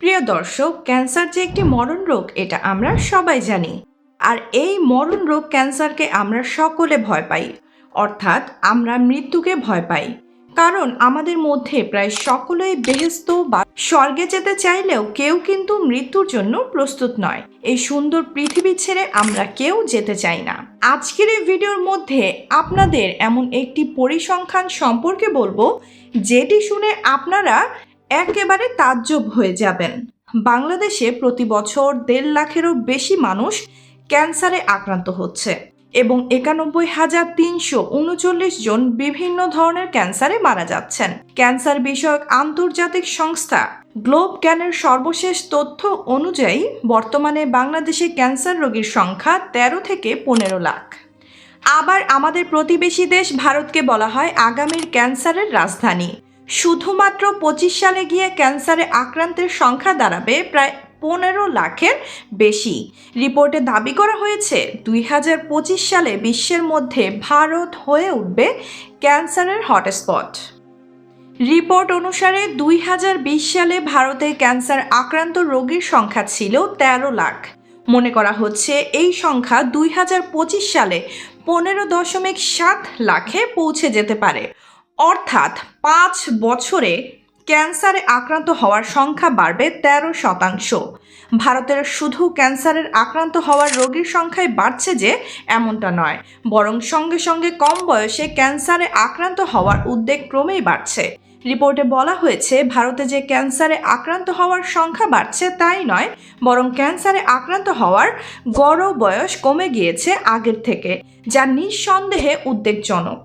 প্রিয় দর্শক, ক্যান্সার যে একটি মরণ রোগ, এটা আমরা সবাই জানি। আর এই মরণ রোগ ক্যান্সারকে আমরা সকলে ভয় পাই। অর্থাৎ আমরা মৃত্যুকে ভয় পাই। কারণ আমাদের মধ্যে প্রায় সকলেই বেহেস্ত বা স্বর্গে যেতে চাইলেও কেউ কিন্তু মৃত্যুর জন্য প্রস্তুত নয়। এই সুন্দর পৃথিবী ছেড়ে আমরা কেউ যেতে চাই না। আজকের এই ভিডিওর মধ্যে আপনাদের এমন একটি পরিসংখ্যান সম্পর্কে বলব, যেটি শুনে আপনারা একেবারে তাজ্জব হয়ে যাবেন। বাংলাদেশে প্রতি বছর দেড় লাখেরও বেশি মানুষ ক্যান্সারে আক্রান্ত হচ্ছে এবং একানব্বই হাজার তিনশো উনচল্লিশ জন বিভিন্ন ধরনের ক্যান্সারে মারা যাচ্ছেন। ক্যান্সার বিষয়ক আন্তর্জাতিক সংস্থা গ্লোব ক্যানের সর্বশেষ তথ্য অনুযায়ী বর্তমানে বাংলাদেশে ক্যান্সার রোগীর সংখ্যা তেরো থেকে পনেরো লাখ। আবার আমাদের প্রতিবেশী দেশ ভারতকে বলা হয় আগামীর ক্যান্সারের রাজধানী। শুধুমাত্র পঁচিশ সালে গিয়ে ক্যান্সারে আক্রান্তের সংখ্যা দাঁড়াবে প্রায় পনেরো লাখের বেশি। রিপোর্টে দাবি করা হয়েছে, দুই হাজার পঁচিশ সালে বিশ্বের মধ্যে ভারত হয়ে উঠবে ক্যান্সারের হটস্পট। রিপোর্ট অনুসারে দুই হাজার বিশ সালে ভারতে ক্যান্সার আক্রান্ত রোগীর সংখ্যা ছিল তেরো লাখ। মনে করা হচ্ছে এই সংখ্যা দুই হাজার পঁচিশ সালে পনেরো দশমিক সাত লাখে পৌঁছে যেতে পারে। অর্থাৎ পাঁচ বছরে ক্যান্সারে আক্রান্ত হওয়ার সংখ্যা বাড়বে তেরো শতাংশ। ভারতের শুধু ক্যান্সারের আক্রান্ত হওয়ার রোগীর সংখ্যাই বাড়ছে যে এমনটা নয়, বরং সঙ্গে সঙ্গে কম বয়সে ক্যান্সারে আক্রান্ত হওয়ার উদ্বেগ ক্রমেই বাড়ছে। রিপোর্টে বলা হয়েছে, ভারতে যে ক্যান্সারে আক্রান্ত হওয়ার সংখ্যা বাড়ছে তাই নয়, বরং ক্যান্সারে আক্রান্ত হওয়ার গড় বয়স কমে গিয়েছে আগের থেকে, যা নিঃসন্দেহে উদ্বেগজনক।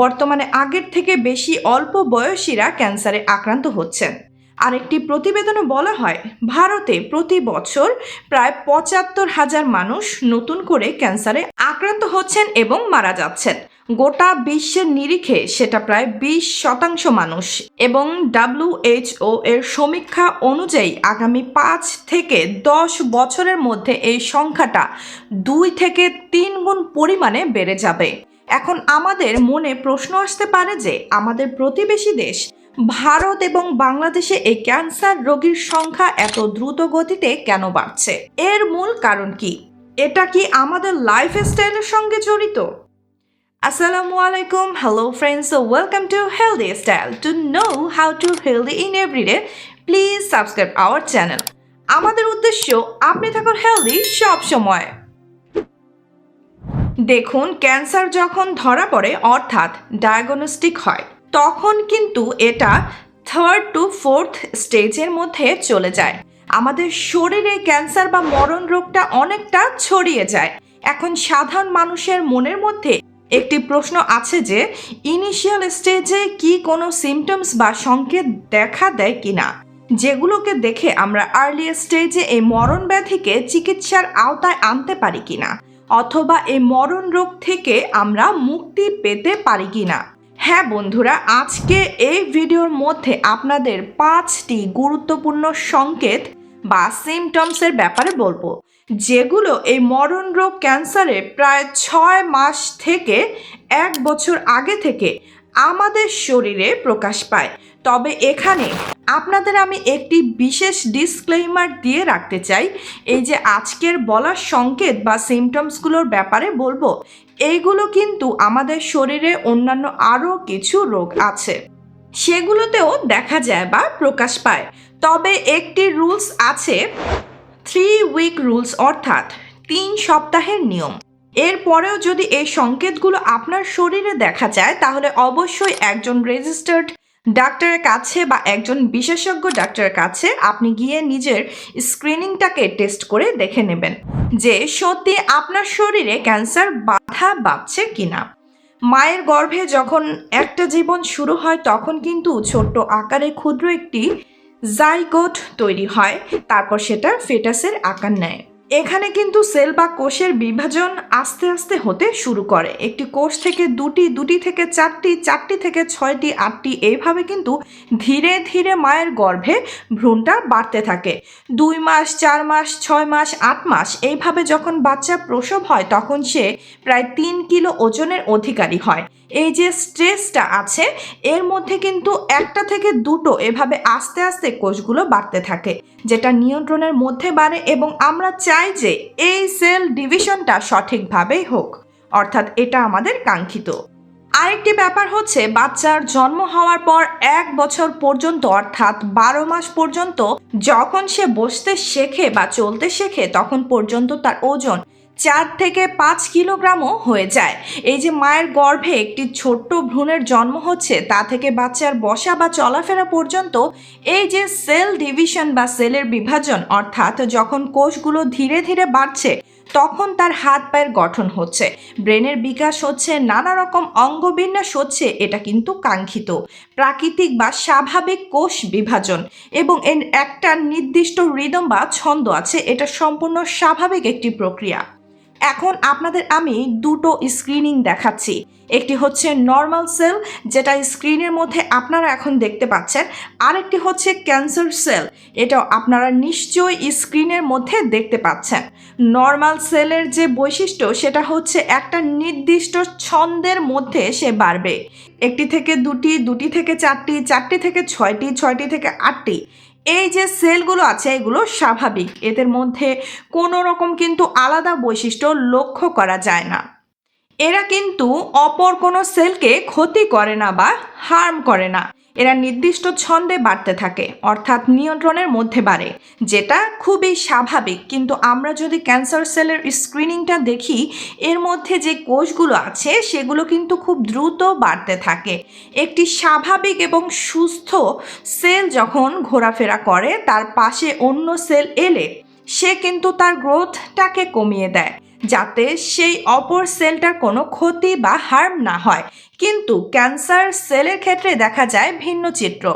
বর্তমানে আগের থেকে বেশি অল্প বয়সীরা ক্যান্সারে আক্রান্ত হচ্ছেন আরেকটি প্রতিবেদনে বলা হয়, ভারতে প্রতি বছর প্রায় পঁচাত্তর হাজার মানুষ নতুন করে ক্যান্সারে আক্রান্ত হচ্ছেন এবং মারা যাচ্ছেন। গোটা বিশ্বের নিরিখে সেটা প্রায় বিশ শতাংশ মানুষ এবং ডাব্লিউএইচও এর সমীক্ষা অনুযায়ী আগামী পাঁচ থেকে দশ বছরের মধ্যে এই সংখ্যাটা দুই থেকে তিন গুণ পরিমাণে বেড়ে যাবে। এখন আমাদের মনে প্রশ্ন আসতে পারে যে আমাদের প্রতিবেশী দেশ, ভারত এবং বাংলাদেশে এই ক্যান্সার রোগীর সংখ্যা এত দ্রুত গতিতে কেন বাড়ছে? এর মূল কারণ কি? এটা কি আমাদের লাইফ স্টাইলের সঙ্গে জড়িত? আসসালামু আলাইকুম hello friends welcome to healthy style to know how to healthy in everyday please subscribe our channel আমাদের উদ্দেশ্য, আপনি থাকুন হেলদি সব সময়। দেখুন, ক্যান্সার যখন ধরা পড়ে, অর্থাৎ ডায়াগনস্টিক হয়, তখন কিন্তু এটা থার্ড টু ফোর্থ স্টেজের মধ্যে চলে যায়। আমাদের শরীরে ক্যান্সার বা মরণ রোগটা অনেকটা ছড়িয়ে যায়। এখন সাধারণ মানুষের মনের মধ্যে একটি প্রশ্ন আছে যে ইনিশিয়াল স্টেজে কি কোনো সিমটমস বা সংকেত দেখা দেয় কিনা? যেগুলোকে দেখে আমরা আর্লি স্টেজে এই মরণ ব্যাধিকে চিকিৎসার আওতায় আনতে পারি কিনা? অথবা এই মরণ রোগ থেকে আমরা মুক্তি পেতে পারি কি না? হ্যাঁ বন্ধুরা, আজকে এই ভিডিওর মধ্যে আপনাদের পাঁচটি গুরুত্বপূর্ণ সংকেত বা সিমটমসের ব্যাপারে বলব, যেগুলো এই মরণ রোগ ক্যান্সারে প্রায় ছয় মাস থেকে এক বছর আগে থেকে আমাদের শরীরে প্রকাশ পায়। তবে এখানে আপনাদের আমি একটি বিশেষ ডিসক্লেইমার দিয়ে রাখতে চাই। এই যে আজকের বলার সংকেত বা সিমটমসগুলোর ব্যাপারে বলব, এইগুলো কিন্তু আমাদের শরীরে অন্যান্য আরও কিছু রোগ আছে। সেগুলোতেও দেখা যায় বা প্রকাশ পায়। তবে একটি রুলস আছে থ্রি উইক রুলস অর্থাৎ তিন সপ্তাহের নিয়ম। এরপরেও যদি এই সংকেতগুলো আপনার শরীরে দেখা যায়, তাহলে অবশ্যই একজন রেজিস্টার্ড ডাক্তারের কাছে বা একজন বিশেষজ্ঞ ডাক্তারের কাছে আপনি গিয়ে নিজের স্ক্রিনিংটাকে টেস্ট করে দেখে নেবেন যে সত্যি আপনার শরীরে ক্যান্সার বাধা বাঁধছে কিনা। মায়ের গর্ভে যখন একটা জীবন শুরু হয়, তখন কিন্তু ছোট্ট আকারে ক্ষুদ্র একটি জাইগোট তৈরি হয়। তারপর সেটা ফেটাসের আকার নেয়। এখানে কিন্তু সেল বা কোষের বিভাজন আস্তে আস্তে হতে শুরু করে। একটি কোষ থেকে দুটি দুটি থেকে চারটি চারটি থেকে ছয়টি, আটটি এইভাবে কিন্তু ধীরে ধীরে মায়ের গর্ভে ভ্রূণটা বাড়তে থাকে। দুই মাস, চার মাস, ছয় মাস, আট মাস, এইভাবে যখন বাচ্চা প্রসব হয় তখন সে প্রায় তিন কিলো ওজনের অধিকারী হয়। এই যে স্ট্রেসটা আছে, এর মধ্যে কিন্তু একটা থেকে দুটো এভাবে আস্তে আস্তে কোষগুলো বাড়তে থাকে, যেটা নিয়ন্ত্রণের মধ্যে বাড়ে এবং আমরা চাই যে এই সেল ডিভিশনটা সঠিকভাবেই হোক, অর্থাৎ এটা আমাদের কাঙ্ক্ষিত। আরেকটি ব্যাপার হচ্ছে, বাচ্চার জন্ম হওয়ার পর এক বছর পর্যন্ত, অর্থাৎ বারো মাস পর্যন্ত, যখন সে বসতে শেখে বা চলতে শেখে, তখন পর্যন্ত তার ওজন চার থেকে পাঁচ কিলোগ্রামও হয়ে যায়। এই যে মায়ের গর্ভে একটি ছোট্ট ভ্রূণের জন্ম হচ্ছে, তা থেকে বাচ্চার বসা বা চলাফেরা পর্যন্ত এই যে সেল ডিভিশন বা সেলের বিভাজন, অর্থাৎ যখন কোষগুলো ধীরে ধীরে বাড়ছে, তখন তার হাত পায়ের গঠন হচ্ছে। ব্রেনের বিকাশ হচ্ছে, নানা রকম অঙ্গবিন্যাস হচ্ছে, এটা কিন্তু কাঙ্ক্ষিত। প্রাকৃতিক বা স্বাভাবিক কোষ বিভাজন এবং এর একটা নির্দিষ্ট রিদম বা ছন্দ আছে, এটা সম্পূর্ণ স্বাভাবিক একটি প্রক্রিয়া। এখন আপনাদের আমি দুটো স্ক্রিনিং দেখাচ্ছি। একটি হচ্ছে নর্মাল সেল যেটা স্ক্রিনের মধ্যে আপনারা এখন দেখতে পাচ্ছেন। আরেকটি হচ্ছে ক্যান্সার সেল এটাও আপনারা নিশ্চয়ই স্ক্রিনের মধ্যে দেখতে পাচ্ছেন। নর্মাল সেলের যে বৈশিষ্ট্য, সেটা হচ্ছে একটা নির্দিষ্ট ছন্দের মধ্যে সে বাড়বে। একটি থেকে দুটি দুটি থেকে চারটি চারটি থেকে ছয়টি ছয়টি থেকে আটটি এই যে সেলগুলো আছে, এগুলো স্বাভাবিক। এদের মধ্যে কোনো রকম কিন্তু আলাদা বৈশিষ্ট্য লক্ষ্য করা যায় না। এরা কিন্তু অপর কোনো সেলকে ক্ষতি করে না বা হার্ম করে না। এরা নির্দিষ্ট ছন্দে বাড়তে থাকে, অর্থাৎ নিয়ন্ত্রণের মধ্যে বাড়ে, যেটা খুবই স্বাভাবিক। কিন্তু আমরা যদি ক্যান্সার সেলের স্ক্রিনিংটা দেখি, এর মধ্যে যে কোষগুলো আছে, সেগুলো কিন্তু খুব দ্রুত বাড়তে থাকে। একটি স্বাভাবিক এবং সুস্থ সেল যখন ঘোরাফেরা করে, তার পাশে অন্য সেল এলে, সে কিন্তু তার গ্রোথটাকে কমিয়ে দেয়। যাতে সেই অপর সেলটার কোনো ক্ষতি বা হার্ম না হয়। কিন্তু ক্যান্সার সেলের ক্ষেত্রে দেখা যায় ভিন্ন চিত্র।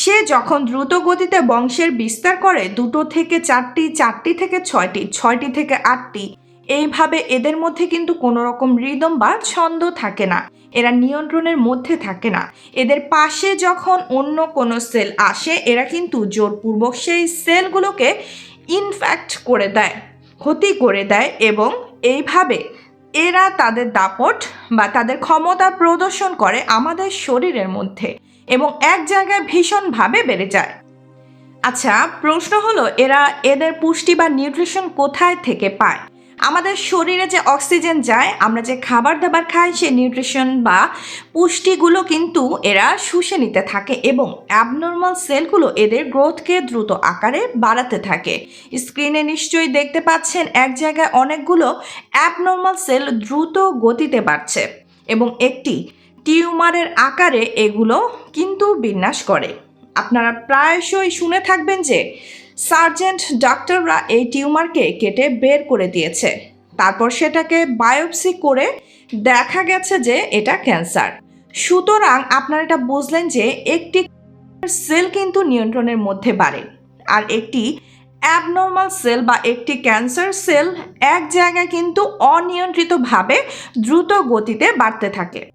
সে যখন দ্রুত গতিতে বংশের বিস্তার করে, দুটো থেকে চারটি চারটি থেকে ছয়টি ছয়টি থেকে আটটি, এইভাবে এদের মধ্যে কিন্তু কোনো রকম রিদম বা ছন্দ থাকে না। এরা নিয়ন্ত্রণের মধ্যে থাকে না। এদের পাশে যখন অন্য কোনো সেল আসে, এরা কিন্তু জোরপূর্বক সেই সেলগুলোকে ইনফ্যাক্ট করে দেয়, ক্ষতি করে দেয় এবং এইভাবে এরা তাদের দাপট বা তাদের ক্ষমতা প্রদর্শন করে আমাদের শরীরের মধ্যে এবং এক জায়গায় ভীষণভাবে বেড়ে যায়। আচ্ছা প্রশ্ন হলো, এরা এদের পুষ্টি বা নিউট্রিশন কোথায় থেকে পায়? আমাদের শরীরে যে অক্সিজেন যায়, আমরা যে খাবার দাবার খাই সে নিউট্রিশন বা পুষ্টিগুলো কিন্তু এরা শুষে নিতে থাকে এবং অ্যাবনর্মাল সেলগুলো এদের গ্রোথকে দ্রুত আকারে বাড়াতে থাকে। স্ক্রিনে নিশ্চয়ই দেখতে পাচ্ছেন, এক জায়গায় অনেকগুলো অ্যাবনর্মাল সেল দ্রুত গতিতে বাড়ছে এবং একটি টিউমারের আকারে এগুলো কিন্তু বিন্যাস করে। আপনারা প্রায়শই শুনে থাকবেন যে সার্জেন্ট ডাক্তাররা এই টিউমারকে কেটে বের করে দিয়েছে। তারপর সেটাকে বায়োপসি করে দেখা গেছে যে এটা ক্যান্সার। সুতরাং আপনারা এটা বুঝলেন যে একটি সেল কিন্তু নিয়ন্ত্রণের মধ্যে বাড়ে। আর একটি অ্যাবনর্মাল সেল বা একটি ক্যান্সার সেল এক জায়গায় কিন্তু অনিয়ন্ত্রিতভাবে দ্রুত গতিতে বাড়তে থাকে।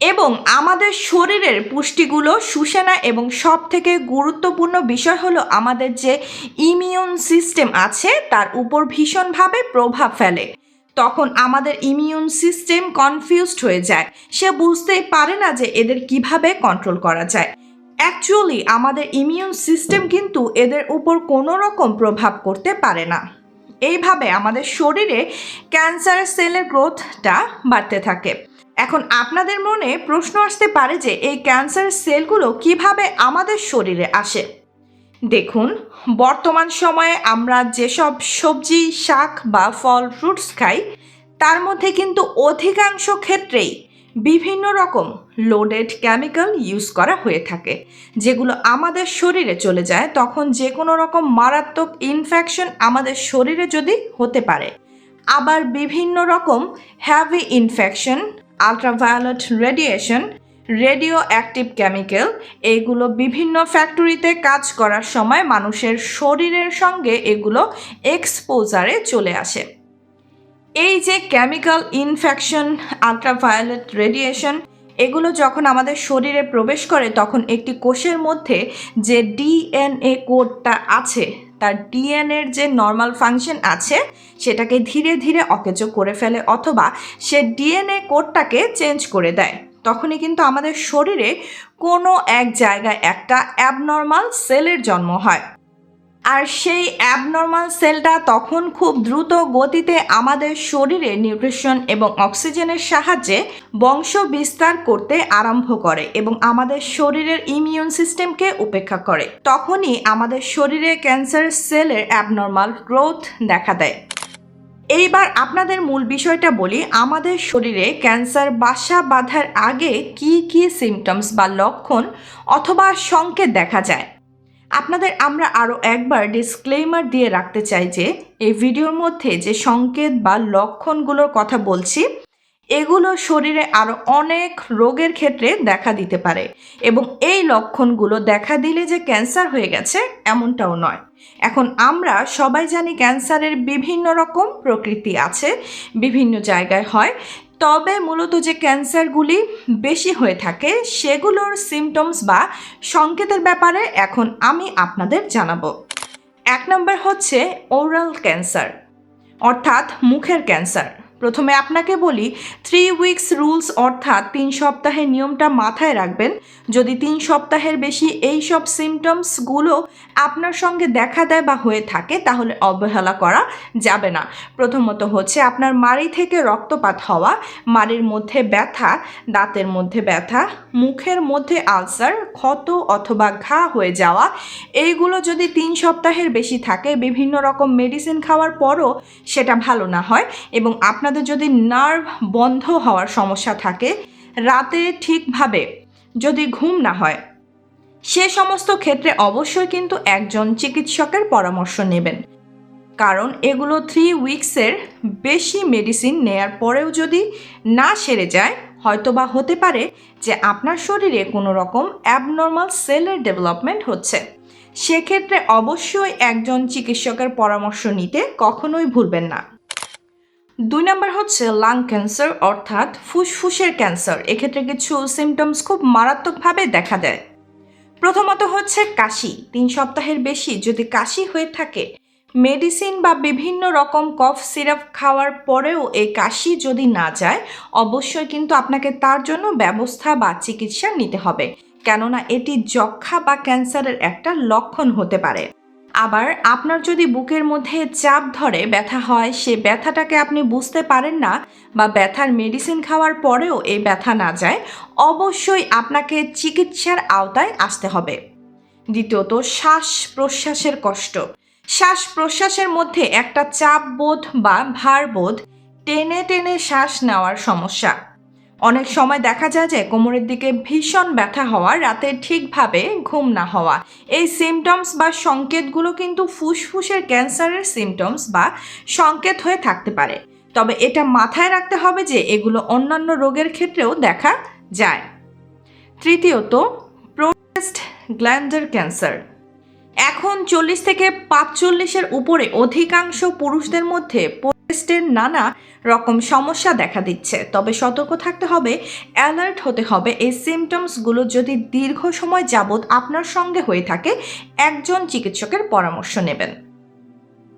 এবং আমাদের শরীরের পুষ্টিগুলো নেয় এবং সব থেকে গুরুত্বপূর্ণ বিষয় হলো আমাদের যে ইমিউন সিস্টেম আছে, তার উপর ভীষণভাবে প্রভাব ফেলে। তখন আমাদের ইমিউন সিস্টেম কনফিউজড হয়ে যায়। সে বুঝতেই পারে না যে এদের কীভাবে কন্ট্রোল করা যায়। অ্যাকচুয়ালি আমাদের ইমিউন সিস্টেম কিন্তু এদের উপর কোনো রকম প্রভাব করতে পারে না। এইভাবে আমাদের শরীরে ক্যান্সার সেলের গ্রোথটা বাড়তে থাকে। এখন আপনাদের মনে প্রশ্ন আসতে পারে যে এই ক্যান্সার সেলগুলো কীভাবে আমাদের শরীরে আসে? দেখুন, বর্তমান সময়ে আমরা যেসব সবজি, শাক বা ফল ফ্রুটস খাই, তার মধ্যে কিন্তু অধিকাংশ ক্ষেত্রেই বিভিন্ন রকম লোডেড কেমিক্যাল ইউজ করা হয়ে থাকে, যেগুলো আমাদের শরীরে চলে যায়। তখন যে কোনো রকম মারাত্মক ইনফেকশন আমাদের শরীরে যদি হতে পারে, আবার বিভিন্ন রকম heavy infection ultraviolet radiation radio active chemical এইগুলো বিভিন্ন ফ্যাক্টরিতে কাজ করার সময় মানুষের শরীরের সঙ্গে এগুলো এক্সপোজারে চলে আসে। এই যে কেমিক্যাল ইনফেকশন আলট্রাভায়োলেট রেডিয়েশন এগুলো যখন আমাদের শরীরে প্রবেশ করে তখন একটি কোষের মধ্যে যে ডিএনএ কোডটা আছে তার ডিএনএর যে নর্মাল ফাংশন আছে, সেটাকে ধীরে ধীরে অকেজো করে ফেলে অথবা সে ডিএনএ কোডটাকে চেঞ্জ করে দেয়। তখনই কিন্তু আমাদের শরীরে কোনো এক জায়গায় একটা অ্যাবনর্মাল সেলের জন্ম হয়। আর সেই অ্যাবনর্মাল সেলটা তখন খুব দ্রুত গতিতে আমাদের শরীরে নিউট্রিশন এবং অক্সিজেনের সাহায্যে বংশ বিস্তার করতে আরম্ভ করে এবং আমাদের শরীরের ইমিউন সিস্টেমকে উপেক্ষা করে। তখনই আমাদের শরীরে ক্যান্সার সেলের অ্যাবনর্মাল গ্রোথ দেখা দেয়। এইবার আপনাদের মূল বিষয়টা বলি, আমাদের শরীরে ক্যান্সার বাসা বাঁধার আগে কি কি সিমটমস বা লক্ষণ অথবা সংকেত দেখা যায়? আপনাদের আমরা আরও একবার ডিসক্লেমার দিয়ে রাখতে চাই যে, এই ভিডিওর মধ্যে যে সংকেত বা লক্ষণগুলোর কথা বলছি, এগুলো শরীরে আরও অনেক রোগের ক্ষেত্রে দেখা দিতে পারে এবং এই লক্ষণগুলো দেখা দিলে যে ক্যান্সার হয়ে গেছে এমনটাও নয়। এখন আমরা সবাই জানি ক্যান্সারের বিভিন্ন রকম প্রকৃতি আছে, বিভিন্ন জায়গায় হয় তবে মূলত যে ক্যান্সারগুলি বেশি হয়ে থাকে, সেগুলোর সিমটমস বা সংকেতের ব্যাপারে এখন আমি আপনাদের জানাব। এক নম্বর হচ্ছে ওরাল ক্যান্সার অর্থাৎ মুখের ক্যান্সার প্রথমে আপনাকে বলি থ্রি উইকস রুলস অর্থাৎ তিন সপ্তাহের নিয়মটা মাথায় রাখবেন। যদি তিন সপ্তাহের বেশি এই সব সিমটমসগুলো আপনার সঙ্গে দেখা দেয় বা হয়ে থাকে, তাহলে অবহেলা করা যাবে না। প্রথমত হচ্ছে আপনার মাড়ি থেকে রক্তপাত হওয়া, মাড়ির মধ্যে ব্যথা, দাঁতের মধ্যে ব্যথা, মুখের মধ্যে আলসার, ক্ষত অথবা ঘা হয়ে যাওয়া, এইগুলো যদি তিন সপ্তাহের বেশি থাকে, বিভিন্ন রকম মেডিসিন খাওয়ার পরও সেটা ভালো না হয় এবং আপনাদের যদি নার্ভ বন্ধ হওয়ার সমস্যা থাকে, রাতে ঠিকভাবে যদি ঘুম না হয়, সে সমস্ত ক্ষেত্রে অবশ্যই কিন্তু একজন চিকিৎসকের পরামর্শ নেবেন। কারণ এগুলো থ্রি উইকসের বেশি মেডিসিন নেয়ার পরেও যদি না সেরে যায়, হয়তোবা হতে পারে যে আপনার শরীরে কোনো রকম অ্যাবনর্মাল সেলের ডেভেলপমেন্ট হচ্ছে। সেক্ষেত্রে অবশ্যই একজন চিকিৎসকের পরামর্শ নিতে কখনোই ভুলবেন না। দুই নম্বর হচ্ছে লাং ক্যান্সার অর্থাৎ ফুসফুসের ক্যান্সার এক্ষেত্রে কিছু সিমটমস খুব মারাত্মকভাবে দেখা দেয়। প্রথমত হচ্ছে কাশি। তিন সপ্তাহের বেশি যদি কাশি হয়ে থাকে মেডিসিন বা বিভিন্ন রকম কফ সিরাপ খাওয়ার পরেও এই কাশি যদি না যায়, অবশ্যই কিন্তু আপনাকে তার জন্য ব্যবস্থা বা চিকিৎসা নিতে হবে। কেননা এটি যক্ষা বা ক্যান্সারের একটা লক্ষণ হতে পারে। আবার আপনার যদি বুকের মধ্যে চাপ ধরে ব্যথা হয়, সে ব্যথাটাকে আপনি বুঝতে পারেন না বা ব্যথার মেডিসিন খাওয়ার পরেও এই ব্যথা না যায়, অবশ্যই আপনাকে চিকিৎসার আওতায় আসতে হবে। দ্বিতীয়ত শ্বাস প্রশ্বাসের কষ্ট। শ্বাস প্রশ্বাসের মধ্যে একটা চাপ বোধ বা ভার বোধ টেনে টেনে শ্বাস নেওয়ার সমস্যা। অনেক সময় দেখা যায় যে কোমরের দিকে ভীষণ ব্যথা হওয়া, রাতে ঠিকভাবে ঘুম না হওয়া। এই সিমটমস বা সংকেতগুলো কিন্তু ফুসফুসের ক্যান্সারের সিমটমস বা সংকেত হয়ে থাকতে পারে। তবে এটা মাথায় রাখতে হবে যে এগুলো অন্যান্য রোগের ক্ষেত্রেও দেখা যায়। তৃতীয়ত প্রোস্টেট গ্ল্যান্ডার ক্যান্সার এখন চল্লিশ থেকে পাঁচচল্লিশের উপরে অধিকাংশ পুরুষদের মধ্যে পোস্টের নানা রকম সমস্যা দেখা দিচ্ছে। তবে সতর্ক থাকতে হবে, অ্যালার্ট হতে হবে। এই সিমটমসগুলো যদি দীর্ঘ সময় যাবৎ আপনার সঙ্গে হয়ে থাকে, একজন চিকিৎসকের পরামর্শ নেবেন।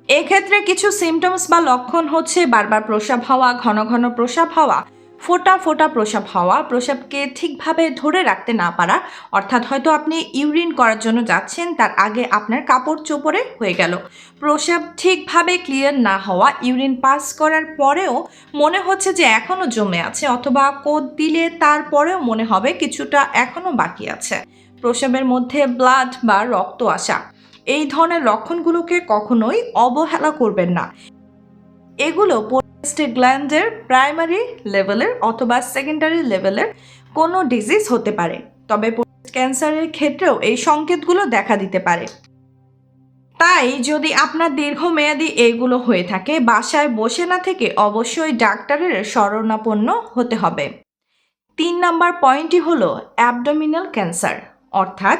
এক্ষেত্রে কিছু সিমটমস বা লক্ষণ হচ্ছে বারবার প্রসাব হওয়া, ঘন ঘন প্রসাব হওয়া ফোটা ফোটা প্রসাব হওয়া, প্রসাবকে ঠিকভাবে ধরে রাখতে না পারা, অর্থাৎ হয়তো আপনি ইউরিন করার জন্য যাচ্ছেন, তার আগে আপনার কাপড় চোপড়ে হয়ে গেল। প্রসাব ঠিকভাবে ক্লিয়ার না হওয়া, ইউরিন পাস করার পরেও মনে হচ্ছে যে এখনও জমে আছে, অথবা কোদ দিলে তারপরেও মনে হবে কিছুটা এখনও বাকি আছে। প্রসাবের মধ্যে ব্লাড বা রক্ত আসা, এই ধরনের লক্ষণগুলোকে কখনোই অবহেলা করবেন না। এগুলো গ্ল্যান্ডের প্রাইমারি লেভেলের অথবা সেকেন্ডারি লেভেলের কোনো ডিজিজ হতে পারে। তবে ক্যান্সারের ক্ষেত্রেও এই সংকেতগুলো দেখা দিতে পারে। তাই যদি আপনার দীর্ঘমেয়াদী এইগুলো হয়ে থাকে, বাসায় বসে না থেকে অবশ্যই ডাক্তারের শরণাপন্ন হতে হবে। তিন নাম্বার পয়েন্টই হলো অ্যাবডোমিনাল ক্যান্সার অর্থাৎ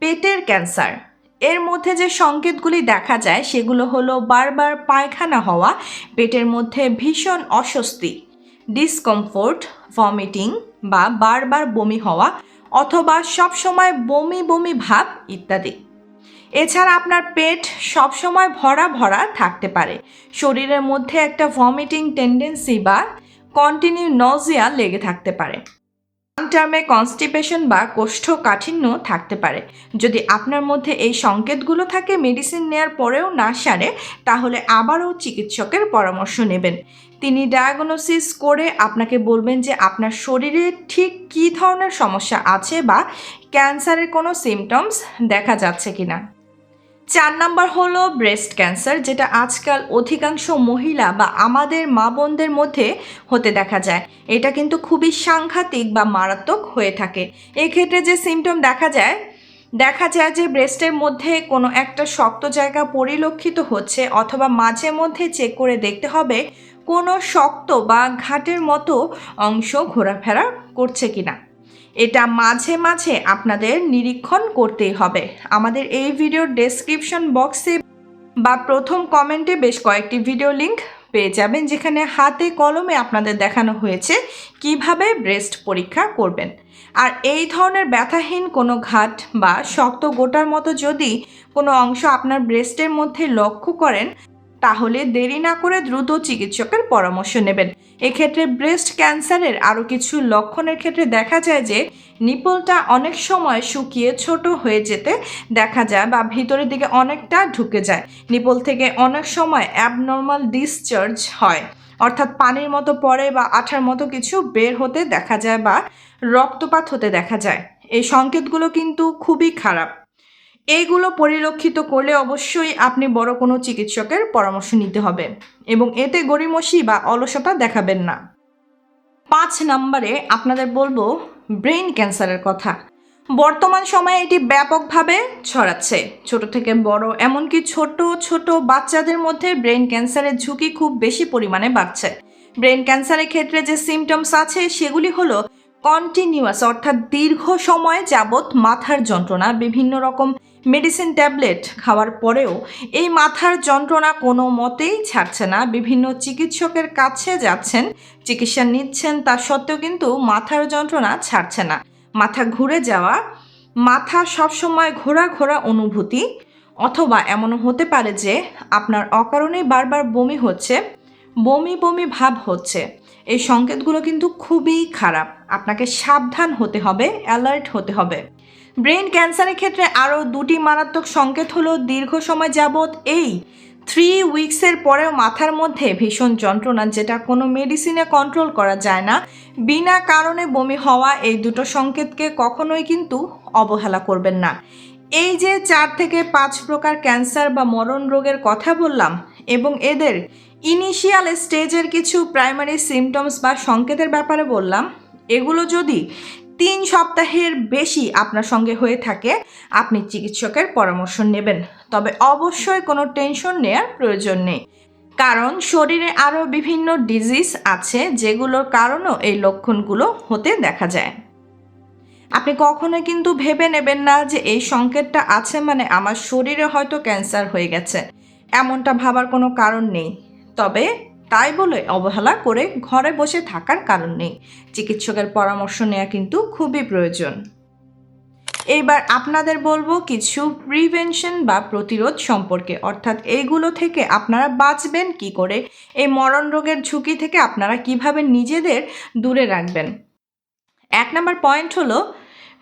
পেটের ক্যান্সার এর মধ্যে যে সংকেতগুলি দেখা যায় সেগুলো হলো বারবার পায়খানা হওয়া, পেটের মধ্যে ভীষণ অস্বস্তি ডিসকমফোর্ট ভমিটিং বা বারবার বমি হওয়া অথবা সবসময় বমি বমি ভাব ইত্যাদি। এছাড়া আপনার পেট সবসময় ভরা ভরা থাকতে পারে। শরীরের মধ্যে একটা ভমিটিং টেন্ডেন্সি বা কন্টিনিউ নজিয়া লেগে থাকতে পারে। টার্মে কনস্টিপেশন বা কোষ্ঠকাঠিন্য থাকতে পারে। যদি আপনার মধ্যে এই সংকেতগুলো থাকে মেডিসিন নেওয়ার পরেও না সারে, তাহলে আবারও চিকিৎসকের পরামর্শ নেবেন। তিনি ডায়াগনোসিস করে আপনাকে বলবেন যে আপনার শরীরে ঠিক কী ধরনের সমস্যা আছে বা ক্যান্সারের কোনো সিমটমস দেখা যাচ্ছে কিনা। চার নাম্বার হলো ব্রেস্ট ক্যান্সার যেটা আজকাল অধিকাংশ মহিলা বা আমাদের মা বোনদের মধ্যে হতে দেখা যায়। এটা কিন্তু খুবই সাংঘাতিক বা মারাত্মক হয়ে থাকে। এক্ষেত্রে যে সিমটম দেখা যায় দেখা যায় যে ব্রেস্টের মধ্যে কোনো একটা শক্ত জায়গা পরিলক্ষিত হচ্ছে অথবা মাঝে মধ্যে চেক করে দেখতে হবে কোনো শক্ত বা ঘাটের মতো অংশ ঘোরাফেরা করছে কিনা। এটা মাঝে মাঝে আপনাদের নিরীক্ষণ করতেই হবে। আমাদের এই ভিডিওর ডেসক্রিপশন বক্সে বা প্রথম কমেন্টে বেশ কয়েকটি ভিডিও লিংক পেয়ে যাবেন, যেখানে হাতে কলমে আপনাদের দেখানো হয়েছে কীভাবে ব্রেস্ট পরীক্ষা করবেন। আর এই ধরনের ব্যথাহীন কোনো ঘাট বা শক্ত গোটার মতো যদি কোনো অংশ আপনার ব্রেস্টের মধ্যে লক্ষ্য করেন তাহলে দেরি না করে দ্রুত চিকিৎসকের পরামর্শ নেবেন। এক্ষেত্রে ব্রেস্ট ক্যান্সারের আরও কিছু লক্ষণের ক্ষেত্রে দেখা যায় যে নিপলটা অনেক সময় শুকিয়ে ছোট হয়ে যেতে দেখা যায় বা ভিতরের দিকে অনেকটা ঢুকে যায়। নিপল থেকে অনেক সময় অ্যাবনর্মাল ডিসচার্জ হয়। অর্থাৎ পানির মতো পড়ে বা আঠার মতো কিছু বের হতে দেখা যায় বা রক্তপাত হতে দেখা যায়। এই সংকেতগুলো কিন্তু খুবই খারাপ। এইগুলো পরিলক্ষিত করলে অবশ্যই আপনি বড় কোনো চিকিৎসকের পরামর্শ নিতে হবে এবং এতে গড়িমসি বা অলসতা দেখাবেন না। পাঁচ নম্বরে আপনাদের বলব ব্রেন ক্যান্সারের কথা। বর্তমান সময়ে এটি ব্যাপকভাবে ছড়াচ্ছে। ছোট থেকে বড় এমনকি ছোট ছোট বাচ্চাদের মধ্যে ব্রেন ক্যান্সারের ঝুঁকি খুব বেশি পরিমাণে বাড়ছে। ব্রেন ক্যান্সারের ক্ষেত্রে যে সিমটমস আছে, সেগুলি হলো কন্টিনিউয়াস অর্থাৎ দীর্ঘ সময় যাবৎ মাথার যন্ত্রণা, বিভিন্ন রকম মেডিসিন ট্যাবলেট খাওয়ার পরেও এই মাথার যন্ত্রণা কোনো মতেই ছাড়ছে না। বিভিন্ন চিকিৎসকের কাছে যাচ্ছেন, চিকিৎসা নিচ্ছেন, তা সত্ত্বেও কিন্তু মাথার যন্ত্রণা ছাড়ছে না। মাথা ঘুরে যাওয়া, মাথা সবসময় ঘোরা ঘোরা অনুভূতি, অথবা এমনও হতে পারে যে আপনার অকারণেই বারবার বমি হচ্ছে, বমি বমি ভাব হচ্ছে। এই সংকেতগুলো কিন্তু খুবই খারাপ। আপনাকে সাবধান হতে হবে, অ্যালার্ট হতে হবে। ব্রেন ক্যান্সারের ক্ষেত্রে আরও দুটি মারাত্মক সংকেত হলো দীর্ঘ সময় যাবৎ এই থ্রি উইকসের পরেও মাথার মধ্যে ভীষণ যন্ত্রণা, যেটা কোনো মেডিসিনে কন্ট্রোল করা যায় না। বিনা কারণে বমি হওয়া এই দুটো সংকেতকে কখনোই কিন্তু অবহেলা করবেন না। এই যে চার থেকে পাঁচ প্রকার ক্যান্সার বা মরণ রোগের কথা বললাম, এবং এদের ইনিশিয়াল স্টেজের কিছু প্রাইমারি সিমটমস বা সংকেতের ব্যাপারে বললাম, এগুলো যদি তিন সপ্তাহের বেশি আপনার সঙ্গে হয়ে থাকে, আপনি চিকিৎসকের পরামর্শ নেবেন। তবে অবশ্যই কোনো টেনশন নেওয়ার প্রয়োজন নেই। কারণ শরীরে আরও বিভিন্ন ডিজিজ আছে, যেগুলোর কারণেও এই লক্ষণগুলো হতে দেখা যায়। আপনি কখনোই কিন্তু ভেবে নেবেন না যে এই সংকেতটা আছে মানে আমার শরীরে হয়তো ক্যান্সার হয়ে গেছে। এমনটা ভাবার কোনো কারণ নেই। তবে তাই বলে অবহেলা করে ঘরে বসে থাকার কারণ নেই। চিকিৎসকের পরামর্শ নেওয়া কিন্তু খুবই প্রয়োজন। এইবার আপনাদের বলব কিছু প্রিভেনশন বা প্রতিরোধ সম্পর্কে। অর্থাৎ এইগুলো থেকে আপনারা বাঁচবেন কি করে? এই মরণ রোগের ঝুঁকি থেকে আপনারা কীভাবে নিজেদের দূরে রাখবেন? এক নম্বর পয়েন্ট হলো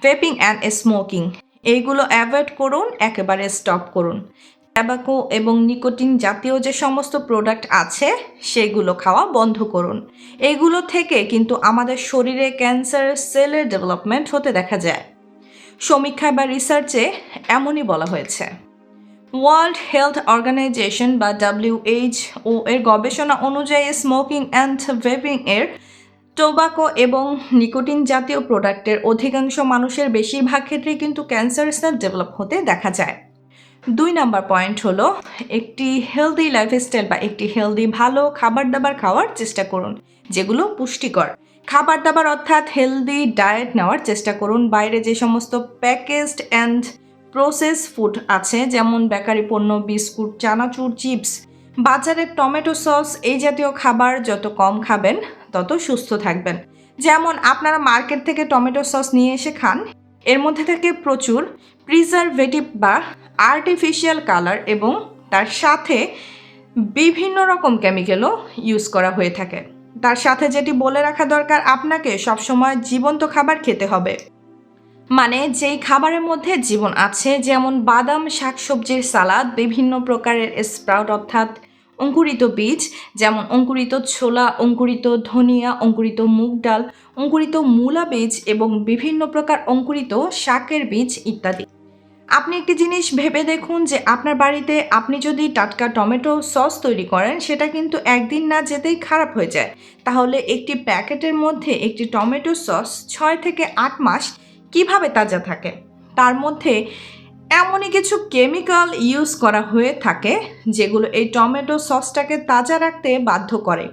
ভেপিং অ্যান্ড স্মোকিং এইগুলো অ্যাভয়েড করুন, একেবারে স্টপ করুন। ট্যাবাকো এবং নিকোটিন জাতীয় যে সমস্ত প্রোডাক্ট আছে, সেগুলো খাওয়া বন্ধ করুন। এগুলো থেকে কিন্তু আমাদের শরীরে ক্যান্সার সেলের ডেভেলপমেন্ট হতে দেখা যায়। সমীক্ষায় বা রিসার্চে এমনই বলা হয়েছে। ওয়ার্ল্ড হেলথ অর্গানাইজেশন বা ডাব্লিউএইচও এর গবেষণা অনুযায়ী স্মোকিং অ্যান্ড ভেপিং এর টোবাকো এবং নিকোটিন জাতীয় প্রোডাক্টের অধিকাংশ মানুষের বেশিরভাগ ক্ষেত্রেই কিন্তু ক্যান্সার সেল ডেভেলপ হতে দেখা যায়। দুই নাম্বার পয়েন্ট হলো একটি হেলদি লাইফস্টাইল বা একটি হেলদি ভালো খাবার দাবার খাওয়ার চেষ্টা করুন, যেগুলো পুষ্টিকর। খাবার দাবার অর্থাৎ হেলদি ডায়েট নেওয়ার চেষ্টা করুন। বাইরে যে সমস্ত প্যাকেজড অ্যান্ড প্রসেস ফুড আছে, যেমন বেকারি পণ্য, বিস্কুট, চানাচুর চিপস বাজারের টমেটো সস এই জাতীয় খাবার যত কম খাবেন, তত সুস্থ থাকবেন। যেমন আপনারা মার্কেট থেকে টমেটো সস নিয়ে এসে খান, এর মধ্যে থাকে প্রচুর প্রিজারভেটিভ বা আর্টিফিশিয়াল কালার এবং তার সাথে বিভিন্ন রকম কেমিক্যালও ইউজ করা হয়ে থাকে। তার সাথে যেটি বলে রাখা দরকার, আপনাকে সবসময় জীবন্ত খাবার খেতে হবে। মানে যেই খাবারের মধ্যে জীবন আছে, যেমন বাদাম, শাকসবজির সালাদ, বিভিন্ন প্রকারের স্প্রাউট অর্থাৎ অঙ্কুরিত বীজ, যেমন অঙ্কুরিত ছোলা, অঙ্কুরিত ধনিয়া, অঙ্কুরিত মুগ ডাল, অঙ্কুরিত মূলা বীজ এবং বিভিন্ন প্রকার অঙ্কুরিত শাকের বীজ ইত্যাদি। আপনি একটি জিনিস ভেবে দেখুন যে আপনার বাড়িতে আপনি যদি টাটকা টমেটো সস তৈরি করেন, সেটা কিন্তু একদিন না যেতেই খারাপ হয়ে যায়। তাহলে একটি প্যাকেটের মধ্যে একটি টমেটো সস ছয় থেকে আট মাস কীভাবে তাজা থাকে? তার মধ্যে এমনই কিছু কেমিক্যাল ইউজ করা হয়ে থাকে, যেগুলো এই টমেটো সসটাকে তাজা রাখতে বাধ্য করে।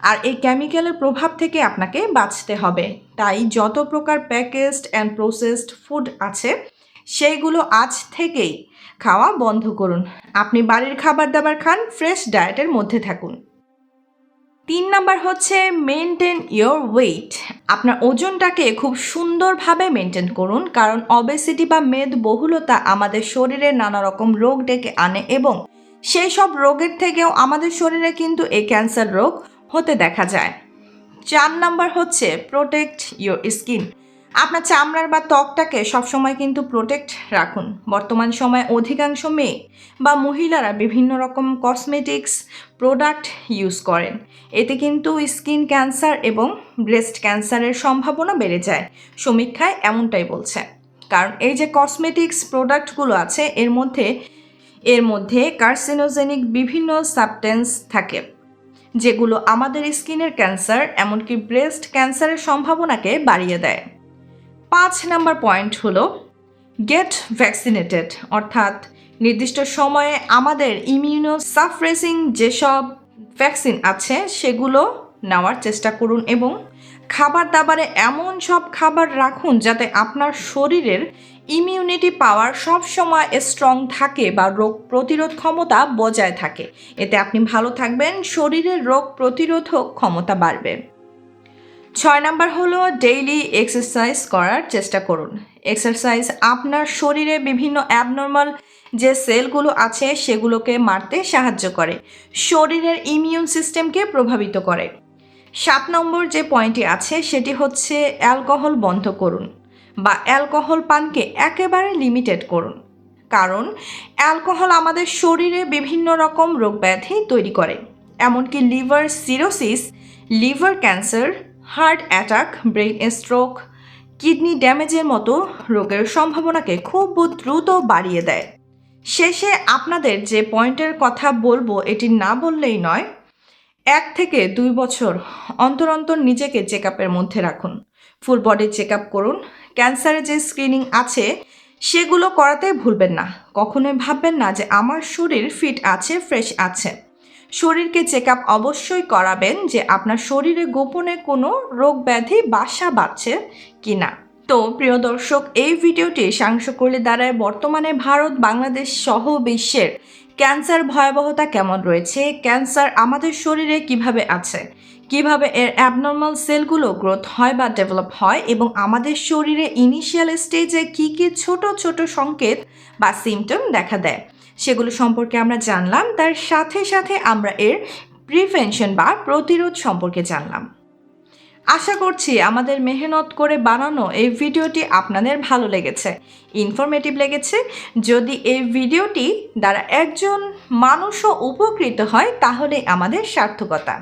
আর এই কেমিক্যালের প্রভাব থেকে আপনাকে বাঁচতে হবে। তাই যত প্রকার প্যাকেজড অ্যান্ড প্রসেসড ফুড আছে সেইগুলো আজ থেকেই খাওয়া বন্ধ করুন। আপনি বাড়ির খাবার দাবার খান ফ্রেশ ডায়েটের মধ্যে থাকুন। তিন নাম্বার হচ্ছে মেনটেন ইয়োর ওয়েট আপনার ওজনটাকে খুব সুন্দরভাবে মেনটেন করুন, কারণ অবেসিটি বা মেদবহুলতা আমাদের শরীরে নানা রকম রোগ ডেকে আনে এবং সেই সব রোগের থেকেও আমাদের শরীরে কিন্তু এই ক্যান্সার রোগ হতে দেখা যায়। চার নাম্বার হচ্ছে প্রোটেক্ট ইয়োর স্কিন আপনার চামড়ার বা ত্বকটাকে সবসময় কিন্তু প্রোটেক্ট রাখুন। বর্তমান সময়ে অধিকাংশ মেয়ে বা মহিলারা বিভিন্ন রকম কসমেটিক্স প্রোডাক্ট ইউজ করেন। এতে কিন্তু স্কিন ক্যান্সার এবং ব্রেস্ট ক্যান্সারের সম্ভাবনা বেড়ে যায়। সমীক্ষায় এমনটাই বলছে। কারণ এই যে কসমেটিক্স প্রোডাক্টগুলো আছে, এর মধ্যে এর মধ্যে কার্সিনোজেনিক বিভিন্ন সাবটেন্স থাকে। যেগুলো আমাদের স্কিনের ক্যান্সার এমনকি ব্রেস্ট ক্যান্সারের সম্ভাবনাকে বাড়িয়ে দেয়। পাঁচ নাম্বার পয়েন্ট হলো গেট ভ্যাকসিনেটেড অর্থাৎ নির্দিষ্ট সময়ে আমাদের ইমিউনো সাফরেসিং যেসব ভ্যাকসিন আছে সেগুলো নেওয়ার চেষ্টা করুন এবং খাবার দাবারে এমন সব খাবার রাখুন যাতে আপনার শরীরের ইমিউনিটি পাওয়ার সব সময় স্ট্রং থাকে বা রোগ প্রতিরোধ ক্ষমতা বজায় থাকে। এতে আপনি ভালো থাকবেন শরীরের রোগ প্রতিরোধক ক্ষমতা বাড়বে। ছয় নাম্বার হলো ডেইলি এক্সারসাইজ করার চেষ্টা করুন। এক্সারসাইজ আপনার শরীরে বিভিন্ন অ্যাবনর্মাল যে সেলগুলো আছে সেগুলোকে মারতে সাহায্য করে। শরীরের ইমিউন সিস্টেমকে প্রভাবিত করে। সাত নম্বর যে পয়েন্টটি আছে সেটি হচ্ছে অ্যালকোহল বন্ধ করুন বা অ্যালকোহল পানকে একেবারে লিমিটেড করুন। কারণ অ্যালকোহল আমাদের শরীরে বিভিন্ন রকম রোগ ব্যাধি তৈরি করে। এমনকি liver cirrhosis liver cancer heart attack brain stroke, kidney ড্যামেজের মতো রোগের সম্ভাবনাকে খুব দ্রুত বাড়িয়ে দেয়। শেষে আপনাদের যে পয়েন্টের কথা বলব, এটি না বললেই নয়, এক থেকে দুই বছর অন্তর অন্তর নিজেকে চেক আপের মধ্যে রাখুন। ফুল বডি চেক আপ করুন। ক্যান্সারের যে স্ক্রিনিং আছে, সেগুলো করাতে ভুলবেন না। কখনোই ভাববেন না যে আমার শরীর ফিট আছে, ফ্রেশ আছে। শরীরকে চেক আপ অবশ্যই করাবেন যে আপনার শরীরে গোপনে কোনো রোগ ব্যাধি, বাসা বাঁধছে কি না তো প্রিয় দর্শক, এই ভিডিওটি সাংসকলি দ্বারায় বর্তমানে ভারত, বাংলাদেশ সহ বিশ্বের ক্যান্সার ভয়াবহতা কেমন রয়েছে, ক্যান্সার আমাদের শরীরে কীভাবে আছে, কীভাবে এর অ্যাবনর্মাল সেলগুলো গ্রোথ হয় বা ডেভেলপ হয় এবং আমাদের শরীরে ইনিশিয়াল স্টেজে কী কী ছোট ছোট সংকেত বা সিমটম দেখা দেয়। সেগুলো সম্পর্কে আমরা জানলাম। তার সাথে সাথে আমরা এর প্রিভেনশন বা প্রতিরোধ সম্পর্কে জানলাম। আশা করছি আমাদের মেহনত করে বানানো এই ভিডিওটি আপনাদের ভালো লেগেছে। ইনফরমেটিভ লেগেছে। যদি এই ভিডিওটি দ্বারা একজন মানুষও উপকৃত হয়, তাহলে আমাদের সার্থকতা।